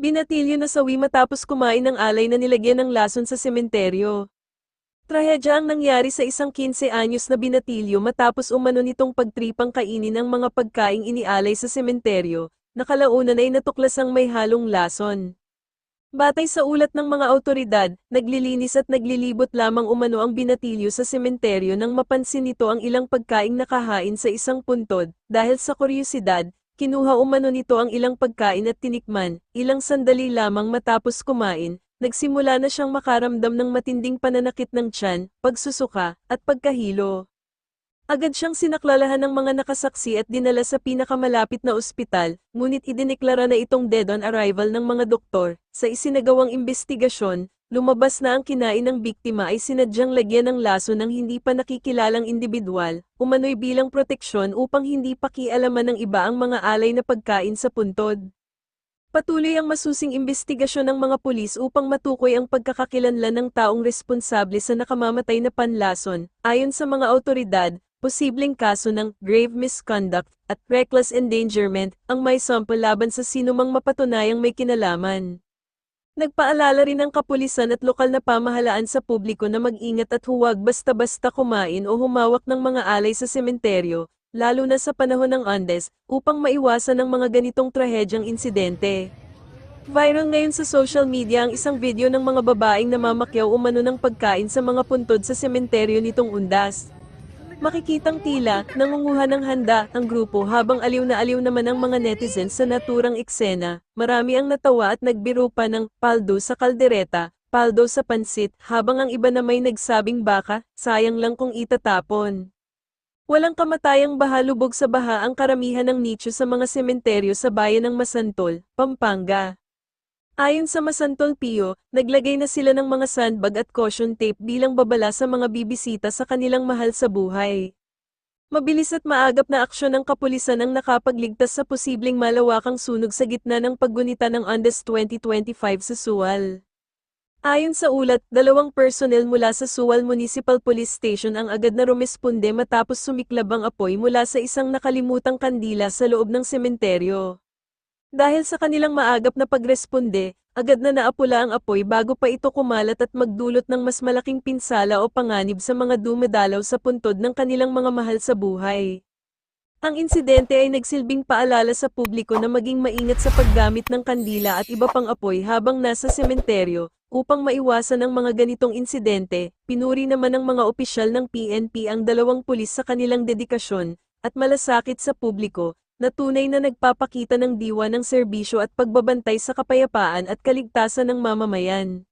Binatilyo na sawi matapos kumain ng alay na nilagyan ng lason sa sementeryo. Trahedya ang nangyari sa isang 15 anyos na binatilyo matapos umano nitong pagtripang kainin ng mga pagkaing inialay sa sementeryo, nakalaunan ay natuklasang may halong lason. Batay sa ulat ng mga autoridad, naglilinis at naglilibot lamang umano ang binatilyo sa sementeryo nang mapansin nito ang ilang pagkaing nakahain sa isang puntod, dahil sa kuryosidad, Kinuha umano nito ang ilang pagkain at tinikman, ilang sandali lamang matapos kumain, nagsimula na siyang makaramdam ng matinding pananakit ng tiyan, pagsusuka, at pagkahilo. Agad siyang sinaklalahan ng mga nakasaksi at dinala sa pinakamalapit na ospital, ngunit idineklara na itong dead on arrival ng mga doktor. Sa isinagawang investigasyon, Lumabas na ang kinain ng biktima ay sinadyang lagyan ng laso ng hindi pa nakikilalang individual, umano'y bilang proteksyon upang hindi pakialaman ng iba ang mga alay na pagkain sa puntod. Patuloy ang masusing investigasyon ng mga pulis upang matukoy ang pagkakakilanlan ng taong responsable sa nakamamatay na panlason. Ayon sa mga autoridad, posibleng kaso ng grave misconduct at reckless endangerment ang may sample laban sa sinumang mapatunayang may kinalaman. Nagpaalala rin ang kapulisan at lokal na pamahalaan sa publiko na mag-ingat at huwag basta-basta kumain o humawak ng mga alay sa sementeryo, lalo na sa panahon ng Andes, upang maiwasan ang mga ganitong trahedyang insidente. Viral ngayon sa social media ang isang video ng mga babaeng namamakyaw umano ng pagkain sa mga puntod sa sementeryo nitong undas. Makikitang tila, nangunguha ng handa ang grupo habang aliw na aliw naman ang mga netizens sa naturang eksena. Marami ang natawa at nagbiro pa ng paldo sa kaldereta, paldo sa pansit, habang ang iba na may nagsabing baka, sayang lang kung itatapon. Walang kamatayang baha lubog sa baha ang karamihan ng nicho sa mga sementeryo sa bayan ng Masantol, Pampanga. Ayon sa Masantol Pio, naglagay na sila ng mga sandbag at caution tape bilang babala sa mga bibisita sa kanilang mahal sa buhay. Mabilis at maagap na aksyon ng kapulisan ang nakapagligtas sa posibleng malawakang sunog sa gitna ng paggunita ng Andes 2025 sa Suwal. Ayon sa ulat, dalawang personnel mula sa Suwal Municipal Police Station ang agad na rumisponde matapos sumiklab ang apoy mula sa isang nakalimutang kandila sa loob ng sementeryo. Dahil sa kanilang maagap na pagresponde, agad na naapula ang apoy bago pa ito kumalat at magdulot ng mas malaking pinsala o panganib sa mga dumadalaw sa puntod ng kanilang mga mahal sa buhay. Ang insidente ay nagsilbing paalala sa publiko na maging maingat sa paggamit ng kandila at iba pang apoy habang nasa sementeryo, upang maiwasan ang mga ganitong insidente, pinuri naman ng mga opisyal ng PNP ang dalawang pulis sa kanilang dedikasyon, at malasakit sa publiko, na tunay na nagpapakita ng diwa ng serbisyo at pagbabantay sa kapayapaan at kaligtasan ng mamamayan.